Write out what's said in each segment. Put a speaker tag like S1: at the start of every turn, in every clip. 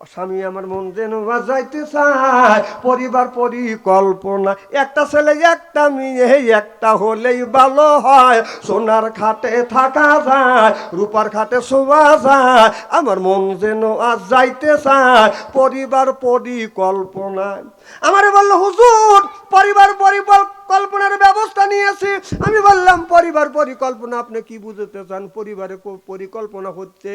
S1: স্বামী আমার মন যেন বাজাইতে চায়, পরিবার পরিকল্পনা। একটা ছেলে, একটা মেয়ে একটা হলেই ভালো হয়। সোনার খাটে থাকা যায়, রূপার খাটে শোয়া যায়। আমার মন যেন আজ যাইতে চায়, পরিবার পরিকল্পনায় আমারে বলল, হুজুর, পরিবার পরিকল্পনার ব্যবস্থা নিয়েছি। আমি বললাম, পরিবার পরিকল্পনা, আপনি কি বুঝতে চান? পরিবারে পরিকল্পনা হচ্ছে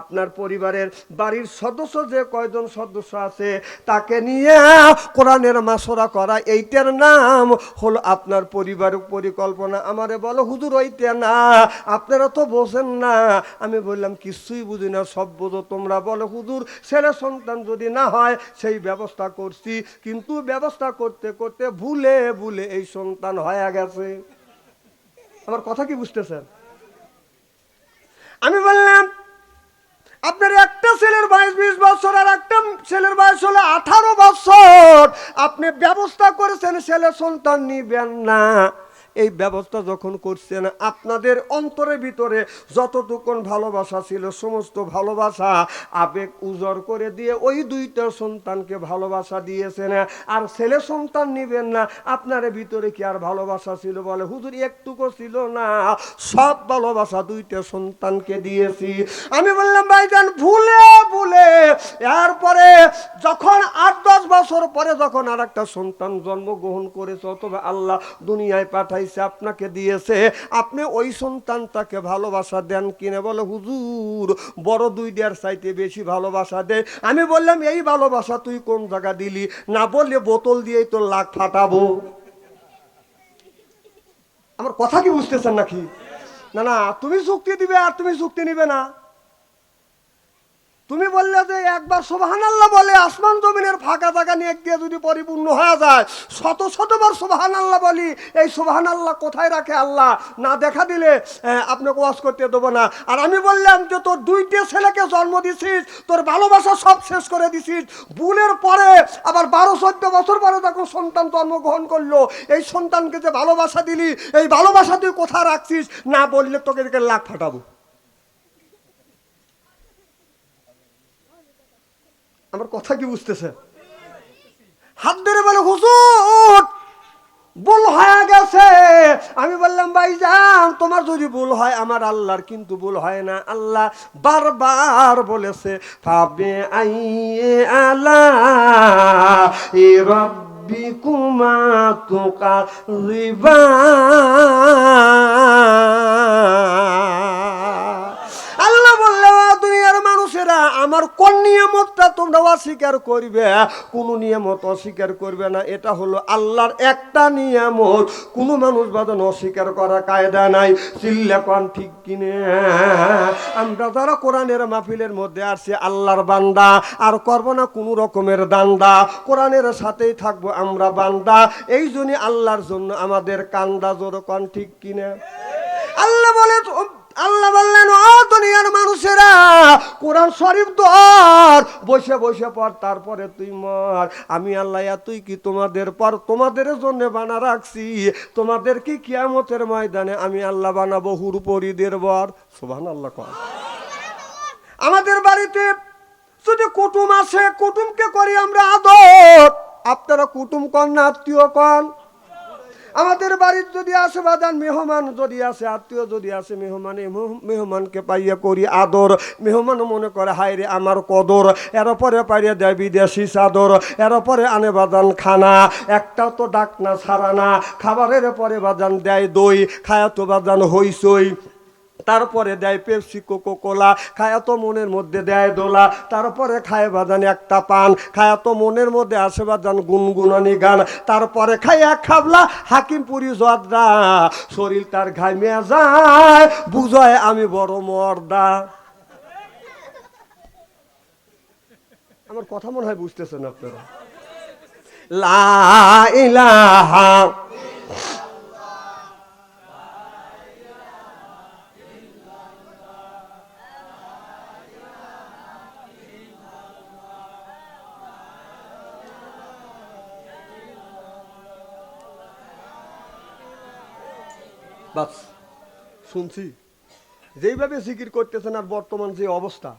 S1: আপনার পরিবারের বাড়ির সদস্য, যে কয়জন সদস্য আছে, তাকে নিয়ে কোরআনের মাসরা করা। এইটার নাম হলো আপনার পরিবার পরিকল্পনা। আমারে বলো, হুজুর, ওইটা না। আপনারা তো বোঝেন না। আমি বললাম, কিছুই বুঝি না, সব বোঝো তোমরা। বলো, হুজুর, ছেলে সন্তান যদি না হয়, সেই ব্যবস্থা করছি। কিন্তু ব্যবস্থা করতে করতে ভুলে ভুলে এই সন্তান হয়ে গেছে। আমার কথা কি বুঝতেছেন? আমি বললাম, আপনার একটা ছেলের বয়স বিশ বছর আর একটা ছেলের বয়স হলো আঠারো বছর। আপনি ব্যবস্থা করেছেন, ছেলে সন্তান নিবেন না। এই ব্যবস্থা যখন করছেন, আপনাদের অন্তরের ভিতরে যতটুকুন ভালোবাসা ছিল, সমস্ত ভালোবাসা আবেগ উজর করে দিয়ে ওই দুইটা সন্তানকে ভালোবাসা দিয়েছেন। আর ছেলে সন্তান নিবেন না, আপনার ভিতরে কি আর ভালোবাসা ছিল বলে? হুজুর, একটুকু ছিল না। সব ভালোবাসা দুইটা সন্তানকে দিয়েছি। আমি বললাম, ভাইজান, ভুলে ভুলে। এরপরে যখন আট, দশ বছর পরে যখন আর একটা সন্তান জন্মগ্রহণ করেছে, অথবা আল্লাহ দুনিয়ায় পাঠাইছে, আপনাকে দিয়েছে, আপনি ওই সন্তানটাকে ভালোবাসা দেন কিনে? বলে, হুজুর, বড় দুইটার চাইতে বেশি ভালোবাসা দে। আমি বললাম, এই ভালোবাসা তুই কোন জায়গা দিলি? না বললে বোতল দিয়েই তোর লাখ ফাটাবো। আমার কথা কি বুঝতেছেন নাকি? না না, তুমি চুক্তি দিবে আর তুমি চুক্তি নিবে না। তুমি বললে যে একবার সোবাহান আল্লাহ বলে আসমান জমিনের ফাঁকা জায়গা নিয়ে দিয়ে যদি পরিপূর্ণ হয়ে যায়, শত শতবার সোবাহান আল্লাহ বলি, এই সোবাহান আল্লাহ কোথায় রাখে আল্লাহ? না দেখা দিলে আপনাকে ওয়াজ করতে দেবো না। আর আমি বললাম যে তোর দুইটে ছেলেকে জন্ম দিছিস, তোর ভালোবাসা সব শেষ করে দিছিস। ভুলের পরে আবার বারো, চোদ্দ বছর পরে যখন সন্তান জন্মগ্রহণ করল, এই সন্তানকে যে ভালোবাসা দিলি, এই ভালোবাসা তুই কোথায় রাখছিস? না বললে তোকে লাখ ফাটাবো। আমার কথা কি বুঝতেছে হাত ধরে বলে, হুজুর, ভুল হয়ে গেছে। আমি বললাম ভাইজান তোমার যদি ভুল হয়, আমার আল্লাহর কিন্তু ভুল হয় না। আল্লাহ বারবার বলেছে পাবে আইয়ে আলা এ রব্বিকুমা তুকা রিবা আল্লাহ বললে "ও দুনিয়ার মানুষেরা আমার কোন নিয়ামতটা তোমরা অস্বীকার করবে? কোন নিয়ামত অস্বীকার করবে না। এটা হলো আল্লাহর একটা নিয়ামত। কোনো মানুষ বাদন অস্বীকার করা কায়দা নাই। চিল্লা কন ঠিক কিনে। আমরা যারা কোরআনের মাহফিলের মধ্যে আসছি আল্লাহর বান্দা, আর করব না কোনো রকমের দান্দা। কোরআনের সাথেই থাকব আমরা বান্দা। এই জন্য আল্লাহর জন্য আমাদের কান্দা জোর কন ঠিক কিনে। আল্লাহ বলে আল্লাহ বললেন, ও দুনিয়ার মানুষেরা, কোরআন শরীফ ধর, বসে বসে পর তারপরে তুই মর। আমি আল্লাহ তুই কি তোমাদের পর তোমাদের জন্য বানা রাখছি? তোমাদের কি কিয়ামতের ময়দানে আমি আল্লাহ বানাবো হুরপরিদের বর? সুবহান আল্লাহ কর। আমাদের বাড়িতে যদি কুটুম আসে, কুটুমকে করি আমরা আদর। আপনারা কুটুম কন না আত্মীয় কন? আমাদের বাড়ির যদি আসে বাদান মেহমান যদি আসে, আত্মীয় যদি আসে, মেহমান মেহমানকে পাইয়া করি আদর। মেহমান মনে করে হায় রে আমার কদর। এরপরে পাইয়া দেয় বিদেশি চাদর। এর পরে আনে বাদান খানা। একটা তো ডাকনা ছাড়া না। খাবারের পরে বাদান দেয় দই। খায়া তো বাদান হইসই তারপরে দেয় পেপসি কোকো কোলা খায়া তো মনের মধ্যে দেয় দোলা। তারপরে খায় বাজান একটা পান, খায়া তো মনের মধ্যে আসে বাজান গুনগুনানি গান। তারপরে খায় এক খাবলা হাকিমপুরি জদরা শরীর তার ঘামিয়ে যায়, বুঝয় আমি বড় মর্দা। আমার কথা মনে হয় বুঝতেছেন আপনারা। লা ইলাহা বাস, শুনছি। যেইভাবে জিকির করতেছেন আর বর্তমান যে অবস্থা,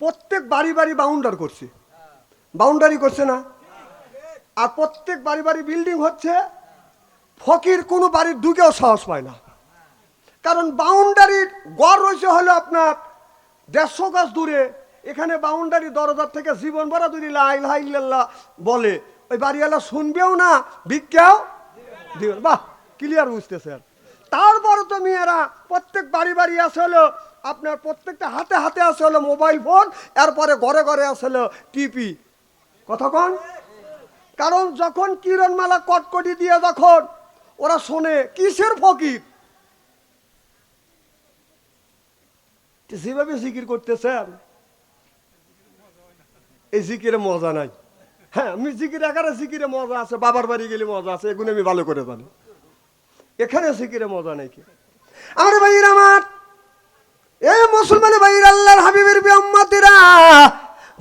S1: প্রত্যেক বাড়ি বাড়ি বাউন্ডার করছে। বাউন্ডারি করছে না? আর প্রত্যেক বাড়ি বাড়ি বিল্ডিং হচ্ছে, ফকির কোনো বাড়ির ঢুকেও সাহস পায় না। কারণ বাউন্ডারির গড় রয়েছে হলো আপনার দেড়শো গাছ দূরে। এখানে বাউন্ডারি দরজার থেকে জীবন ভরা যদি লাইল্লাহ বলে, ওই বাড়িওয়ালা শুনবেও না দিবেন বাহ ক্লিয়ার বুঝতেছেন তারপরে তো মেয়েরা, প্রত্যেক বাড়ি বাড়ি আসে হলো আপনার প্রত্যেকটা হাতে হাতে আসে হলো মোবাইল ফোন, এরপরে ঘরে ঘরে আসে হলো টিপি কতক্ষণ কারণ যখন কিরণমালা কটকটি দিয়ে যখন ওরা শোনে, কিসের ফকির? যেভাবে জিকির করতেছেন? এই জিকিরে মজা নাই। হ্যাঁ আমি জিকির এখানে জিকিরে মজা আছে, বাবার বাড়ি গেলে মজা আছে, এগুলো আমি ভালো করে জানি। এখানে সিকিরে মজা নাই কি আমার ভাইয়ের আমার। এই মুসলমান ভাইয়ের আল্লাহর হাবিবের বিম্মাতিরা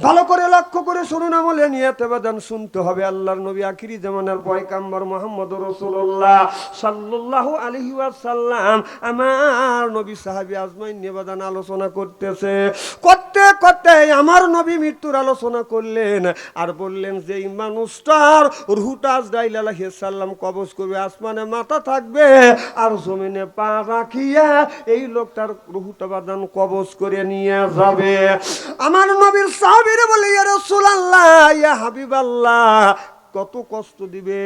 S1: ভালো করে লক্ষ্য করে শুনুন আমলে নিয়ে তেবাদান শুনতে হবে। আল্লাহর নবী আখিরি জামানার পয়কাম্বর মোহাম্মদ রসুল্লাহ সাল্লাল্লাহু আলাইহি ওয়াসাল্লাম আমার নবী সাহাবী আজমাইন নিবেদন আলোচনা করতেছে। করতে করতে আমার নবী মৃত্যুর আলোচনা করলেন আর বললেন যে এই মানুষটার রুহুটা আজরাইল আলাইহিস সালাম কবজ করবে, আসমানে মাথা থাকবে আর জমিনে পা রাখিয়া এই লোকটার রুহুটা বাদান কবজ করে নিয়ে যাবে। আমার নবীর সাহাবীরে বলে ইয়া রাসূলুল্লাহ ইয়া হাবিবাল্লাহ কত কষ্ট দিবে।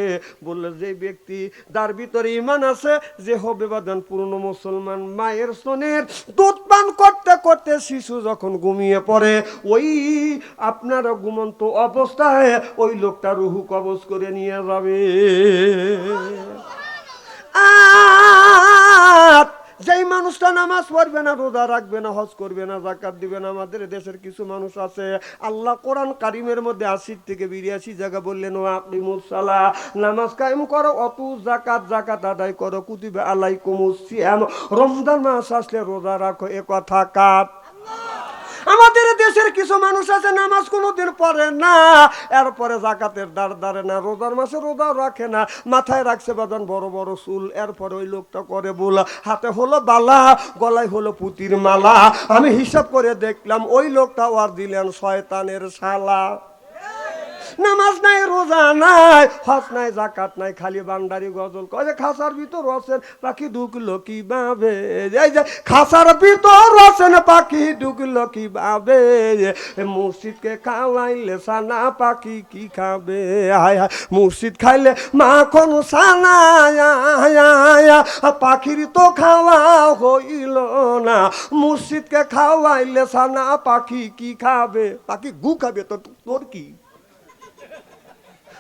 S1: বললে যে ব্যক্তি তার ভিতরে ইমান আছে যে হবে বাদান পূর্ণ মুসলমান মায়ের সোনের দুধ পান করতে করতে শিশু যখন ঘুমিয়ে পড়ে ওই আপনার ঘুমন্ত অবস্থায় ওই লোকটা রুহু কবজ করে নিয়ে যাবে। আর যেই মানুষটা নামাজ পড়বে না, রোজা রাখবে না, হজ করবে না জাকাত দিবে না, আমাদের দেশের কিছু মানুষ আছে। আল্লাহ কোরআন কারিমের মধ্যে আশির থেকে বিরিয়াশি জায়গা বললেন ও আকিমুসালা নামাজ কায়েম করো, অত জাকাত জাকাত আদায় করো, কুতিবে আলাই কুমুসিয়াম রমজান মাস আসলে রোজা রাখো, এ কথা কাত। আমাদের দেশের কিছু মানুষ আছে, নামাজ কোনো কোনোদিন পড়ে না। এরপরে জাকাতের দাঁড় দাঁড়ে না, রোজার মাসে রোজা রাখে না। মাথায় রাখছে বাজান বড় বড় চুল, এরপরে ওই লোকটা করে বলা হাতে হলো বালা, গলায় হলো পুতির মালা। আমি হিসাব করে দেখলাম, ওই লোকটা আর দিলেন শয়তানের শালা। নামাজ নাই, রোজা নাই, হজ নাই জাকাত নাই, খালি বান্ডারি গজল কয় যে, খাসার ভিতর আছেন, পাখি ঢুকলো কি বাবে এই যে, খাসার ভিতর আছেন, পাখি ঢুকলো কি বাবে মুর্শিদকে খাওয়াইলে সানা, পাখি কি খাবে? হায় হায়, মুর্শিদ খাইলে মাখন সানা পাখির তো খাওয়া হইল না। মুর্শিদকে খাওয়াইলে সানা, পাখি কি খাবে? পাখি গু খাবে, তো তোর কি?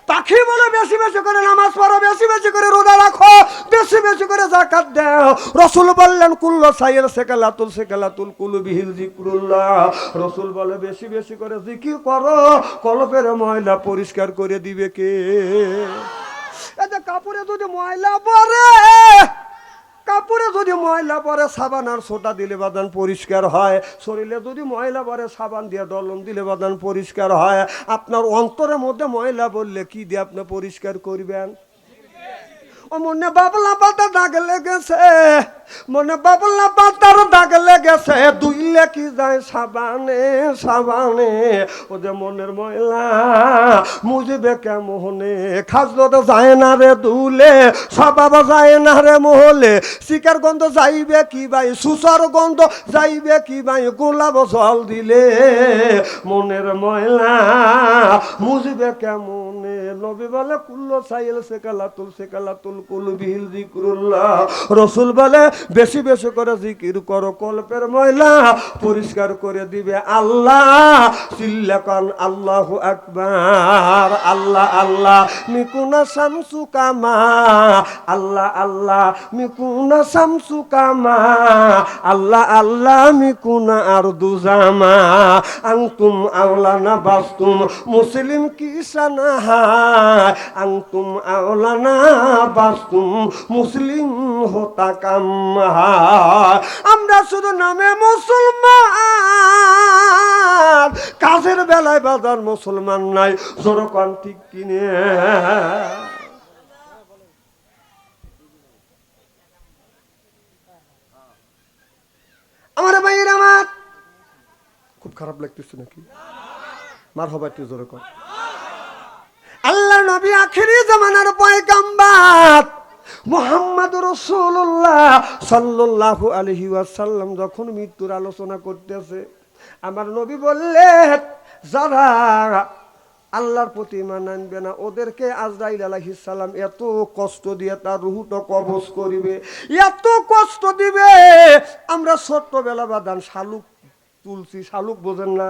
S1: পাখি বলে বেশি বেশি করে নামাজ পড়ো, বেশি বেশি করে রোজা রাখো, বেশি বেশি করে জাকাত দাও। রসুল বললেন, কুল্ল সাইয়ের সেকালাতুল সেকালাতুল কুলু বিহিল জিক্রুল্লাহ রসুল বলে, বেশি বেশি করে জিকির করো, কলপের ময়লা পরিষ্কার করে দিবে কে? এতে কাপড়ে যদি ময়লা পরে কাপড়ে যদি ময়লা পরে সাবান আর সোটা দিলে বাদান পরিষ্কার হয়, শরীরে যদি ময়লা পরে সাবান দিয়ে দলন দিলে বাদান পরিষ্কার হয়, আপনার অন্তরের মধ্যে ময়লা বললে কি দিয়ে আপনি পরিষ্কার করবেন? ও মনে বাবলা পাতা দাগ লেগেছে, মনে বাবলা পাতার দাগ লেগেছে, দুইলে কি যায় সাবানে সাবানে? ও যে মনের ময়লা মুজবে কেমনে? খাজলো যায় না রে দুলে সবাব যায় না রে মহলে, শিকার গন্ধ যাইবে কি ভাই? সুসার গন্ধ যাইবে কি ভাই? গোলাপ জল দিলে মনের ময়লা মুজবে কেমনে? নবী বলে, কুল্লো সাইল সেকালা তুল সেকালা তুল রসুল বলে, বেশি বেশি করে জিকির করো, কল্পের ময়লা পরিষ্কার করে দিবে আল্লাহ। চিল্লাকান আল্লাহ আকবার। আল্লাহ আল্লাহ, মিকুনা শামসু কামা। আল্লাহ আল্লাহ, মিকুনা শামসু কামা। আল্লাহ আল্লাহ, মিকুনা আর দুজামা আংতুম আওলানা বাস্তুম, মুসলিম কিসানা আংতুম আওলানা বাস্তুম মুসলিম হতা কাম হায় আমরা শুধু নামে মুসলমান। কাজের বেলায় বাজার মুসলমান নাই জোরকান ঠিক কিনে। আমার ভাইয়ের আমার। খুব খারাপ লাগতেছে নাকি? মার হবা একটু জোরে কর নবী আখেরি জামানার পয়গাম্বার মোহাম্মদ রসুল্লাহ সাল্লাল্লাহু আলহি ওয়াসাল্লাম যখন মৃত্যুর আলোচনা করতেছে, আমার নবী বললেন যারা আল্লাহর প্রতি ইমান আনবে না, ওদেরকে আজরাইল সালাম এত কষ্ট দিয়ে তার রুহুটা কবজ করিবে, এত কষ্ট দিবে, আমরা ছোট্টবেলা বাদান শালুক তুলছি, শালুক বোঝেন না।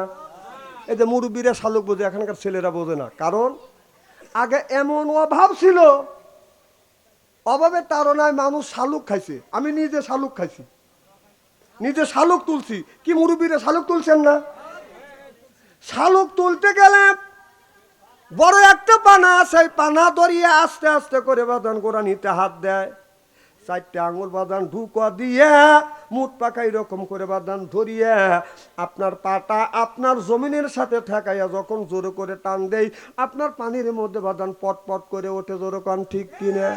S1: এই যে মুরব্বীরা শালুক বোঝে, এখানকার ছেলেরা বোঝে না। কারণ আগে এমন অভাব ছিল, অভাবের তারণায় মানুষ শালুক খাইছে। আমি নিজে শালুক খাইছি। নিজে শালুক তুলছি। কি মুরব্বীরা শালুক তুলছেন না? শালুক তুলতে গেলে বড় একটা পানা সেই পানা ধরিয়ে আস্তে আস্তে করে বাদন গোড়া নিতে হাত দেয়। চারটে আঙুল বাদান ঢুকা দিয়ে মুখ পাকা এরকম করে বাদান ধরিয়ে, আপনার পাটা আপনার জমিনের সাথে ঠেকাইয়া যখন জোরে করে টান দেই, আপনার পানির মধ্যে বাদান পট পট করে ওঠে জোরে কান, ঠিক কিনে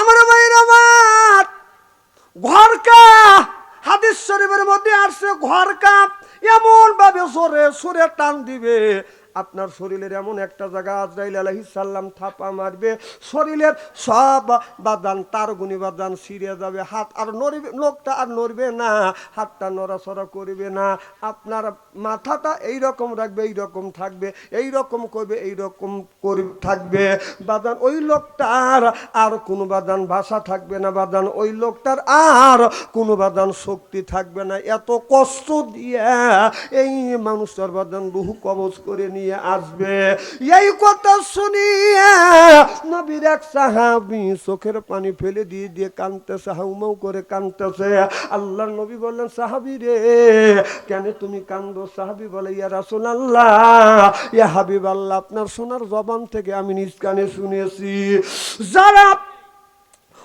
S1: আমার ভাইয়ের আমার, ঘরকা, হাদিস শরীফের মধ্যে আসছে, ঘরকা এমন ভাবে সরে সরে টান দিবে আপনার শরীরের এমন একটা জায়গা আজরাইল আলাইহিস সাল্লাম থাপা মারবে, শরীরের সব বাদান তার গুণি বাদান ছিঁড়ে যাবে, হাত আর নড়বে, লোকটা আর নড়বে না, হাতটা নড়াচড়া করবে না, আপনার মাথাটা এই রকম রাখবে এই রকম থাকবে এই রকম করবে এই রকম থাকবে, বাদান ওই লোকটার আর কোনো বাদান ভাষা থাকবে না, বাদান ওই লোকটার আর কোনো বাদান শক্তি থাকবে না, এত কষ্ট দিয়ে এই মানুষটার বাদান বহু কবজ করে নিয়ে আসবে। এই কথা শুনিয়ে নবীর এক সাহাবি চোখের পানি ফেলে দিয়ে দিয়ে কানতেছে হাউমাউ করে কানতেছে আল্লাহ নবী বললেন, সাহাবি রে, কেন তুমি কান্দো সাহাবি বলে, ইয়া রাসুল আল্লাহ ইয়া হাবিব আল্লাহ আপনার সোনার জবান থেকে আমি নিজ কানে শুনেছি। যারা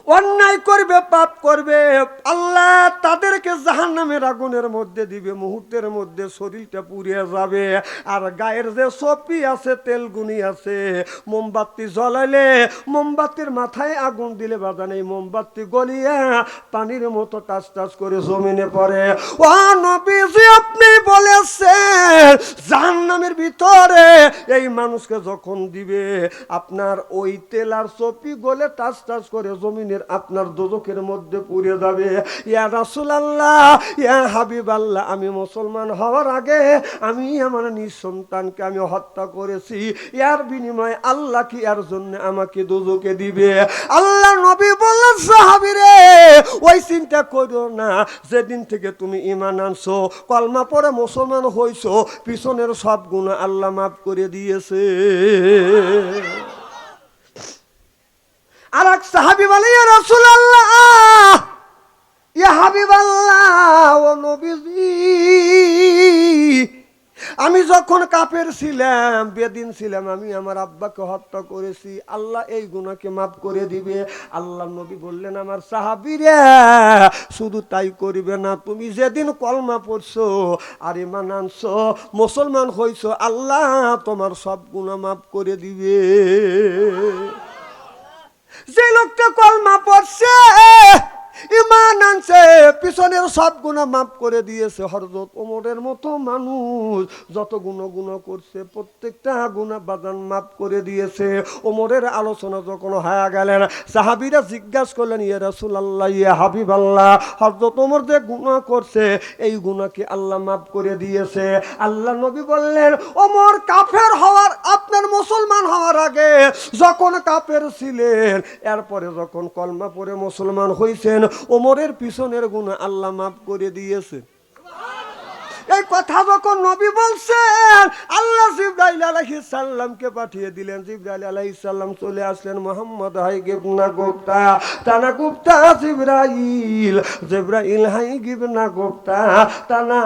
S1: অন্যায় করবে, পাপ করবে, আল্লাহ তাদেরকে জাহান নামের আগুনের মধ্যে দিবে, মুহূর্তের মধ্যে শরীরটা পুড়িয়ে যাবে। আর গায়ের যে সপি আছে, তেলগুনি আছে, মোমবাতি জ্বলাইলে মোমবাতির মাথায় আগুন দিলে বাজান মোমবাতি গলিয়া পানির মতো টাচ টাচ করে জমিনে পড়ে। ও নবীজি, আপনি বলেছেন জাহান নামের ভিতরে এই মানুষকে যখন দিবে, আপনার ওই তেল আর সপি গলে টাচ টাচ করে জমিনের আপনার দোজকের মধ্যে পুড়ে যাবে। ইয়া রাসুল আল্লাহ ইয়া হাবিব আল্লাহ আমি মুসলমান হওয়ার আগে আমি আমার নিঃসন্তানকে আমি হত্যা করেছি। ইয়ার বিনিময়ে আল্লাহ কি এর জন্য আমাকে দোজকে দিবে? আল্লাহ নবী বললেন, সাহাবি রে, ওই চিন্তা করো না। যেদিন থেকে তুমি ইমান আনছো, কলমা পরে মুসলমান হইছো, পিছনের সব গুণ আল্লাহ মাফ করে দিয়েছে। আর এক সাহাবি বলে, ইয়া রাসূলুল্লাহ, ইয়া হাবিবাল্লাহ, ও নবীজি, আমি যখন কাপের ছিলাম, বেদিন ছিলাম, আমি আমার আব্বাকে হত্যা করেছি। আল্লাহ এই গুণাকে মাফ করে দিবে। আল্লাহ নবী বললেন, আমার সাহাবিরে শুধু তাই করিবে না, তুমি যেদিন কলমা পড়ছো আর ইমান আনছো, মুসলমান হইছো, আল্লাহ তোমার সব গুণা মাফ করে দিবে। যে লোকটা কলমা পড়ছে ইমান আনছে, পিছনের সব গুণা মাফ করে দিয়েছে হরজত ওমরের মতো মানুষ। যত গুণ গুণ করছে, প্রত্যেকটা গুণা বাদান মাফ করে দিয়েছে। ওমরের আলোচনা যখন গেলেন, সাহাবিরা জিজ্ঞাসা করলেন ইয়ে রাসুল আল্লাহ ইয়ে হাবিব আল্লাহ হরজত ওমর যে গুণা করছে, এই গুণাকে আল্লাহ মাফ করে দিয়েছে? আল্লাহ নবী বললেন, ওমর কাফের হওয়ার, আপনার মুসলমান হওয়ার আগে যখন কাফের ছিলেন, এরপরে যখন কলমা পরে মুসলমান হইছেন ওমরের পিছনের গুণ আল্লাহ মাফ করে দিয়েছে। এই কথা যখন নবী বলছেন, আল্লাহ জিব্রাইল আলাইহিস সালামকে পাঠিয়ে দিলেন। জিব্রাইল আলাইহিস সালাম চলে আসলেন মোহাম্মদ হাই গিবনা গুপ্তা টানা গুপ্তা জিব্রাইল জিব্রাইল হাই গিবনা গুপ্তা টানা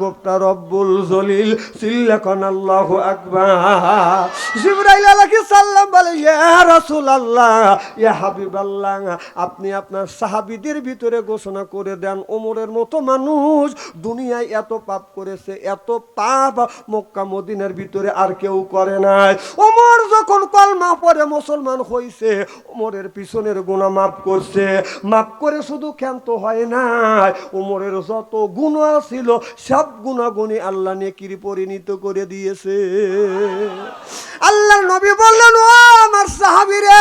S1: গুপ্তা রব্বুল জলিল, সিল্লাকন আল্লাহু আকবার। জিব্রাইল আলাইহিস সালাম বলে, ইয়া রাসূলুল্লাহ, ইয়া হাবিবাল্লাহ, আপনি আপনার সাহাবীদের ভিতরে ঘোষণা করে দেন ওমরের মতো মানুষ দুনিয়ায় এত পাপ করেছে, এত পাপ মক্কা মদিনার ভিতরে আর কেউ করে নাই। ওমর যখন কলমা পরে মুসলমান হইছে, ওমরের পিছনের গুণা মাফ করছে। মাফ করে শুধু ক্ষান্ত হয় নাই। ওমরের যত গুণা ছিল, সব গুণাগুণি আল্লাহ নেকির পরিণত করে দিয়েছে। আল্লাহ নবী বললেন, ও আমার সাহাবিরে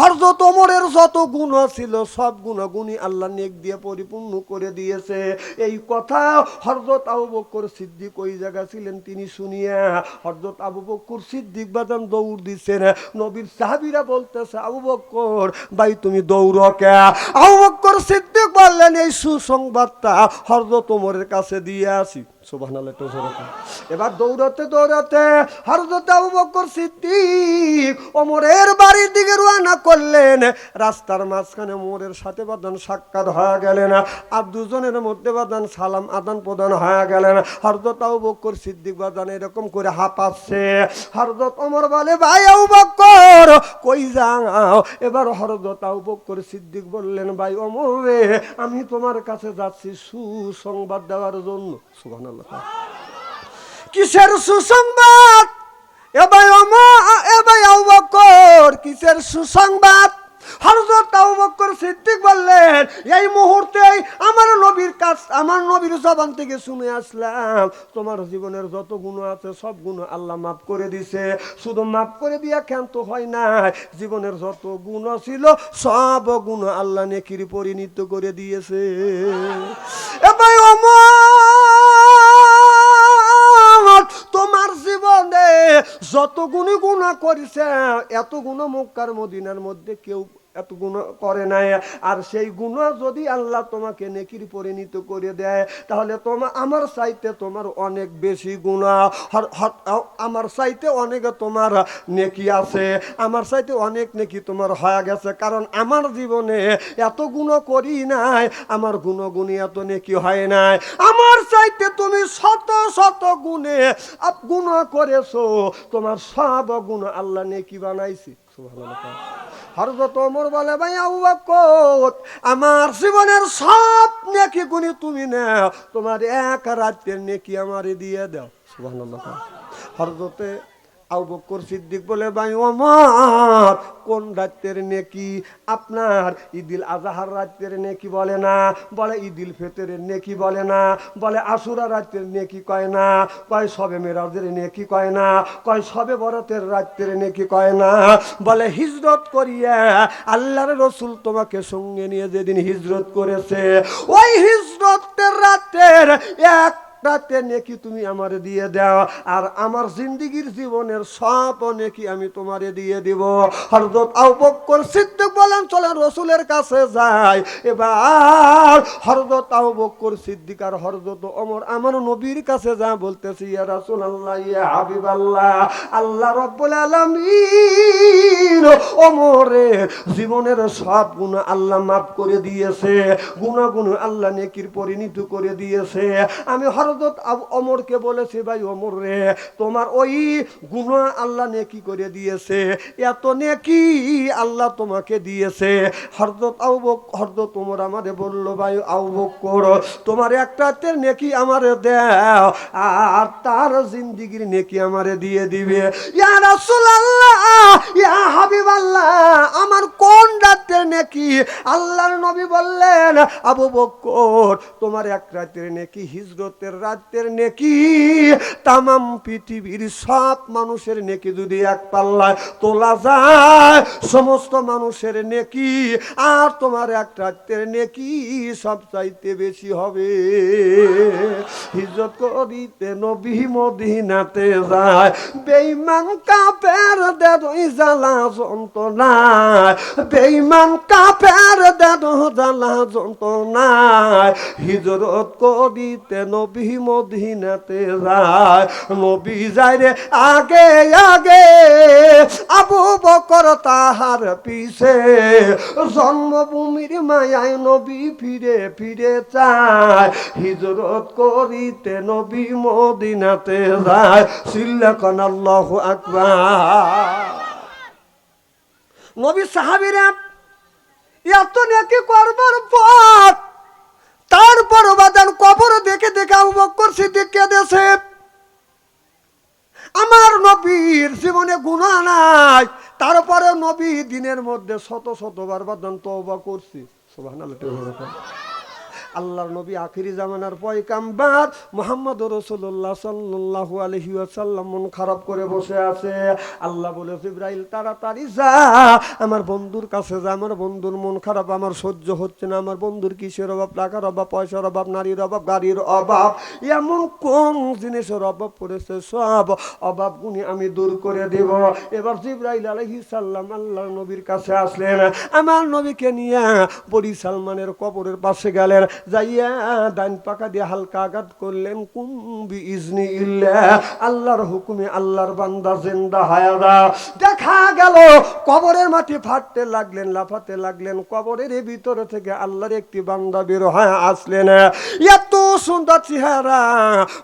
S1: হরজত ওমরের যত গুণ ছিল, সব গুণাগুণি আল্লাহ নেক দিয়ে পরিপূর্ণ করে দিয়েছে। এই কথা হরজত আবু সিদ্দিক ওই জায়গা ছিলেন, তিনি শুনিয়া হরজত আবু বক্কর সিদ্দিক বাদাম দৌড় দিচ্ছেন। নবীর সাহাবিরা বলতেছে আবু বক্কর ভাই তুমি দৌড় কে? আবু বক্কর সিদ্দিক বললেন, এই সুসংবাদটা হরজত ওমরের কাছে দিয়ে আসি। এবার দৌড়াতে সিদ্দিক বাড়ির দিকে করলেন। রাস্তার মাঝখানে ওমরের সাথে বাদান আর দুজনের মধ্যে সিদ্দিক এরকম করে হাঁপাচ্ছে। হরজত ওমর বলে, ভাই আবু কই যাও? এবার হরজত আবু সিদ্দিক বললেন, ভাই ওমর রে, আমি তোমার কাছে যাচ্ছি সুসংবাদ দেওয়ার জন্য। সুবহানাল্লাহ। কিসের সুসংবাদ? এবার এবার বকর কিসের সুসংবাদ? সিদ্দিক বললেন, এই মুহূর্তেই আমার নবীর আমার নবীর জবান থেকে শুনে আসলাম, তোমার জীবনের যত গুণ আছে, সব গুণ আল্লাহ মাফ করে দিছে। শুধু মাফ করে দিয়া ক্ষান্ত হয় নাই, জীবনের যত গুণ ছিল, সব গুণ আল্লাহ নেকির পরিণত করে দিয়েছে। এবার অমর যত গুণে গুণা করেছে এত গুণ মক্কার মদিনার মধ্যে কেউ এত গুণ করে নাই। আর সেই গুণ যদি আল্লাহ তোমাকে নেকির পরিণত করে দেয়, তাহলে তোমার আমার চাইতে তোমার অনেক বেশি গুণা। আমার চাইতে অনেক তোমার নেকি আছে। আমার চাইতে অনেক নেকি তোমার হয়ে গেছে। কারণ আমার জীবনে এত গুণ করি নাই, আমার গুণগুণী এত নেকি হয় নাই। আমার চাইতে তুমি শত শত গুণে গুণ করেছ। তোমার সব গুণ আল্লাহ নেকি বানাইছি। সুবহানাল্লাহ। হরজত ওমর বলে, ভাই আবু আমার জীবনের সব নেকি গুনি তুমি নাও? তোমার এক রাতের নেকি আমারে দিয়ে দাও। সুবহানাল্লাহ। হরজতে বকর সিদ্দিক বলে, ভাই ওমর, কোন রাতের নেকি? আপনার ঈদিল আজহার রাতের নেকি বলে না, বলে ঈদিল ফেতরের নেকি বলে না, বলে আশুরা রাতের নেকি কয় না, কয় সবে মেরাজের নেকি কয় না, কয় সবে বরতের রাতের নেকি কয় না, বলে হিজরত করিয়া আল্লাহর রসুল তোমাকে সঙ্গে নিয়ে যেদিন হিজরত করেছে, ওই হিজরতের রাতের এক রাতে নেকি তুমি আমারে দিয়ে দাও, আর আমার জিন্দিগির জীবনের সব নেকি আমি তোমারে দিয়ে দিব। হরদত আউবক্কর সিদ্দিক বলেন, চলেন রসুলের কাছে যাই। এবার হরদত আউবক্কর সিদ্দিক আর হরদত অমর আমার নবীর কাছে যা বলতেছি, ইয়া রাসূল আল্লাহ ইয়া হাবিব আল্লাহ আল্লাহ রব্বুল আলামিন অমরের জীবনের সব গুণ আল্লাহ মাফ করে দিয়েছে। গুণাগুণ আল্লাহ নেকির পরিণত করে দিয়েছে। আমি হরদত আব- অমরকে বলেছি, ভাই অমর রে, তোমার ওই গুণ আল্লাহ নেকি করে দিয়েছে। এত নেকি আল্লাহ তোমাকে দিয়েছে। হরদত আউবক হরদত ওমর আমারে বলল, ভাই আউবক করো তোমার একটা হাতের নেকি আমারে দাও, আর তার জিন্দিগির নেকি আমারে দিয়ে দিবে। ইয়া রাসূলুল্লাহ, ইয়া হাবিবাল্লাহ, আমার কোন রাতের নেকি? আল্লাহর নবী বললেন, আবু বকর তোমার এক রাতের নেকি হিজরতের রাতের নেকি, তামাম পৃথিবীর সব মানুষের নেকি যদি এক পাল্লায় তোলা যায়, সমস্ত মানুষের নেকি, আর তোমার এক রাতের নেকি সব চাইতে বেশি হবে। হিজরত করিতে নবী মদিনাতে যায় বেইমান কাপের দেদই জ্বালা যন্ত্রণায় বেইমান কাপের দেদ জ্বালা যন্ত্রণায়, হিজরত করিতে নবী মদিনাতে যায়। নবী যায় রে, আগে আগে। আবু বকর তাহার পিছে জন্মভূমির মায়ায় নবী ফিরে ফিরে চায়। হিজরত করিতে নবী মদিনাতে যায়। সিল্লাকন আল্লাহ আকবার। নবী সাহাবিরা, এত নাকি করবার পর তারপর বাদান কবর দেখে দেখে আবু বকর সিদ্দিক কেঁদেছে। আমার নবীর জীবনে গুণা নাই তারপরে নবী দিনের মধ্যে শত শতবার বাদন তওবা করছি। আল্লাহর নবী আখিরি জামানার পয়কাম্বার মোহাম্মদ রসুল্লাহ সাল্লাল্লাহু আলহি আসাল্লাম মন খারাপ করে বসে আছে। আল্লাহ বলে ইব্রাহিল তাড়াতাড়ি যা। আমার বন্ধুর কাছে যা, আমার বন্ধুর মন খারাপ, আমার সহ্য হচ্ছে না। আমার বন্ধুর কিসের অভাব? টাকার অভাব, পয়সার অভাব, নারীর অভাব, গাড়ির অভাব। এমন কোন জিনিসের অভাব পড়েছে? সব অভাবগুলি আমি দূর করে দেব। এবার জিব্রাইল আলহি সাল্লাম আল্লাহ নবীর কাছে আসলেন। আমার নবীকে নিয়ে বড়ি সালমানের কবরের পাশে গেলেন। যাইয়া ডান পাকা দিয়ে হালকা আঘাত করলেন কুম্বি ইজনি ইল্লা, আল্লাহর হুকুমে আল্লাহর বান্দা জিন্দা হায়ারা দেখা গেল, কবরের মাটি ফাটতে লাগলেন, লাফাতে লাগলেন, কবরের ভিতর থেকে আল্লাহর একটি বান্দা বের হয়ে আসলেন। এত সুন্দর চেহারা,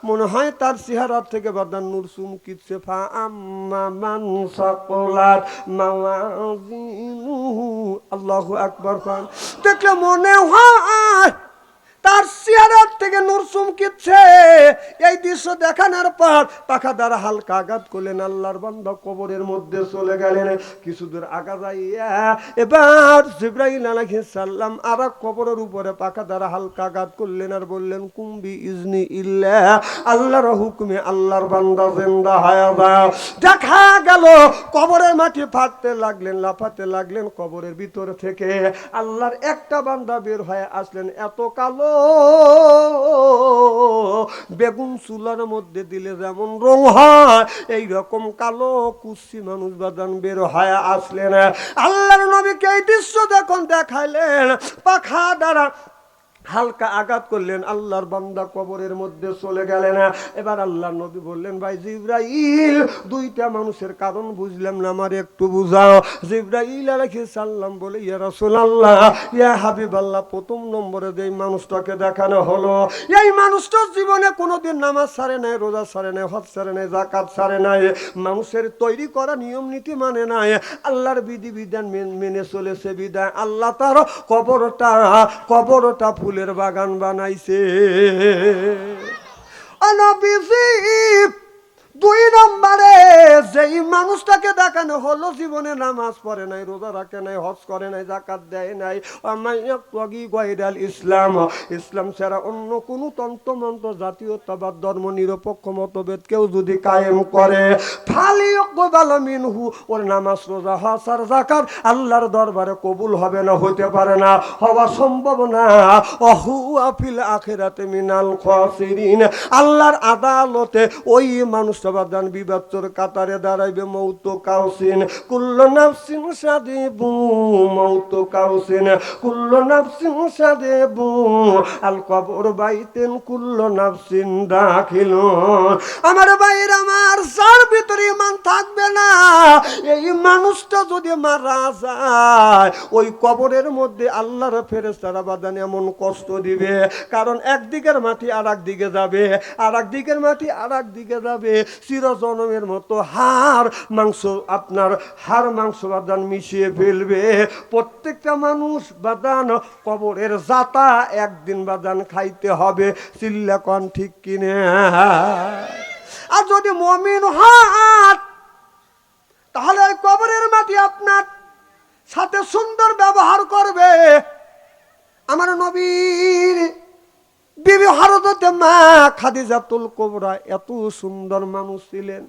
S1: মনে হয় তার চেহারা থেকে বাদান নূর চুমকিচ্ছে ফা আম্মা মান সাকলাত মাওয়াজিনুহু। আল্লাহু আকবার খান। দেখলে মনে হয় তার চেহারার থেকে নূর চমকিচ্ছে এই দৃশ্য দেখানোর পর পাখা দ্বারা হালকা আঘাত করলেন, আল্লাহর বান্দা কবরের মধ্যে চলে গেলেন। কিছু দূর আগা যাইয়া এবার জিব্রাহিল আলাইহিস সাল্লাম আর কবরের উপরে পাখা দ্বারা হালকা আঘাত করলেন আর বললেন কুম্বি ইজনি ইল্লা? আল্লাহর হুকুমে আল্লাহর বান্দা জিন্দা হায়াবা দেখা গেল, কবরের মাটি ফাটতে লাগলেন, লাফাতে লাগলেন কবরের ভিতর থেকে। আল্লাহর একটা বান্দা বের হয়ে আসলেন, এত কালো বেগুন চুলার মধ্যে দিলে যেমন রং হয় এই রকম কালো কুসি মানুষ বাদান বের হয় আসলেন আল্লাহর নবীকে এই দৃশ্য যখন দেখাইলেন, পাখা দ্বারা হালকা আঘাত করলেন, আল্লাহর বান্দা কবরের মধ্যে চলে গেলেন। এবার আল্লাহ নবী বললেন, ভাই জিব্রাইল, দুইটা মানুষের কারণ বুঝলাম না, আমার একটু বুঝাও। জিব্রাইল আলাইহিস সালাম বলে, ইয়া রাসূলুল্লাহ, ইয়া হাবিবাল্লাহ, প্রথম নম্বরে যেই মানুষটাকে দেখানো হলো, এই মানুষটার জীবনে কোনোদিন নামাজ ছাড়ে নাই, রোজা ছাড়ে নাই, হজ ছাড়ে নাই জাকাত ছাড়ে নাই, মানুষের তৈরি করা নিয়ম নীতি মানে নাই। আল্লাহর বিধি বিধান মেন- চলেছে বিধান। আল্লাহ তার কবরটা কবরটা ফুলের বাগান বানাইছে। অনবিজি দুই নম্বরে, যেই মানুষটাকে দেখানো হলো, জীবনে নামাজ পড়ে নাই, রোজা রাখে নাই, হজ করে নাই জাকাত দেয় নাই। আমায়াকি ইসলাম। ইসলাম ছাড়া অন্য কোনো তন্ত্রমন্ত্র, জাতীয়তাবাদ, ধর্ম, নিরপেক্ষ মতভেদ কেউ যদি কায়েম করে মিনহু, ওর নামাজ, রোজা, হজ আর জাকাত আল্লাহর দরবারে কবুল হবে না, হতে পারে না, হওয়া সম্ভব না। অহু আফিল আখেরাতে মিনাল খাসিরিন। আল্লাহর আদালতে ওই মানুষটা বাদান বিবাচ্চর কাতারে দাঁড়াইবে মৌত কাউসিন। কুল্ল নাফসিন সাদেবু, মৌত কাউসিন। কুল্ল নাফসিন সাদেবু, আল কবর বাইতেন কুল্ল নাফসিন দাখিল। আমার বাইর আমার সার ভিতরে ইমান থাকবে না, এই মানুষটা যদি মারা যায়, ওই কবরের মধ্যে আল্লাহর ফেরেস্তারা বাদান এমন কষ্ট দিবে। কারণ একদিকের মাটি আর দিকে যাবে আর দিকের মাটি আর দিকে যাবে। চিরজনমের মতো হাড়, মাংস, আপনার হাড়, মাংস বাদান মিশিয়ে ফেলবে। প্রত্যেকটা মানুষ বাদান, কবরের জাতা একদিন বাদান খাইতে হবে চিল্লাকন ঠিক কিনে? আর যদি মমিন হাত তাহলে ওই কবরের মাটি আপনার সাথে সুন্দর ব্যবহার করবে। আমার নবীর বিবি হরদতে মা খাদিজাতুল কোবরা এত সুন্দর মানুষ ছিলেন।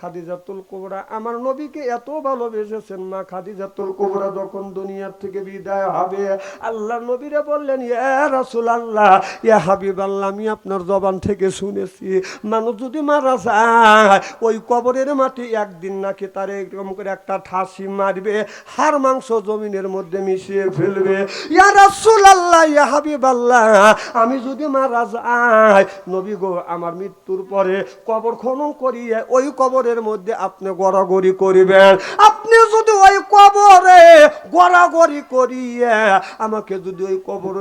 S1: খাদিজাতুল কোবরা, আমার নবীকে এত ভালোবেসেছেন মা খাদিজাতুল কোবরা যখন দুনিয়ার থেকে বিদায় হবে আল্লাহ নবীরে বললেন এ রাসূল আল্লাহ ইয়া হাবিব আল্লাহ আমি আপনার জবান থেকে শুনেছি, মানুষ যদি মারা যায়, ওই কবরের মাটি একদিন নাকি তার এরকম করে একটা ঠাসি মারবে হার মাংস জমিনের মধ্যে মিশিয়ে ফেলবে। ইয়া রাসূল আল্লাহ ইয়া হাবিব আল্লাহ আমি যদি মারা যাই নবী গো, আমার মৃত্যুর পরে কবর খনন করিয়ে, ওই কবরের মধ্যে আপনি গড়াগড়ি করিবেন। আপনি যদি ওই কবরে গড়াগড়ি করিয়ে আমাকে যদি ওই কবর,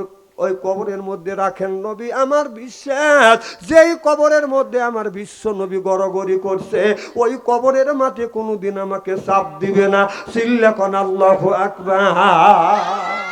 S1: ওই কবরের মধ্যে রাখেন নবী, আমার বিশ্বাস, যেই কবরের মধ্যে আমার বিশ্ব নবী গড়গড়ি করছে, ওই কবরের মাঠে কোনোদিন আমাকে চাপ দিবে না। সিল্লাকন আল্লাহ আকবার।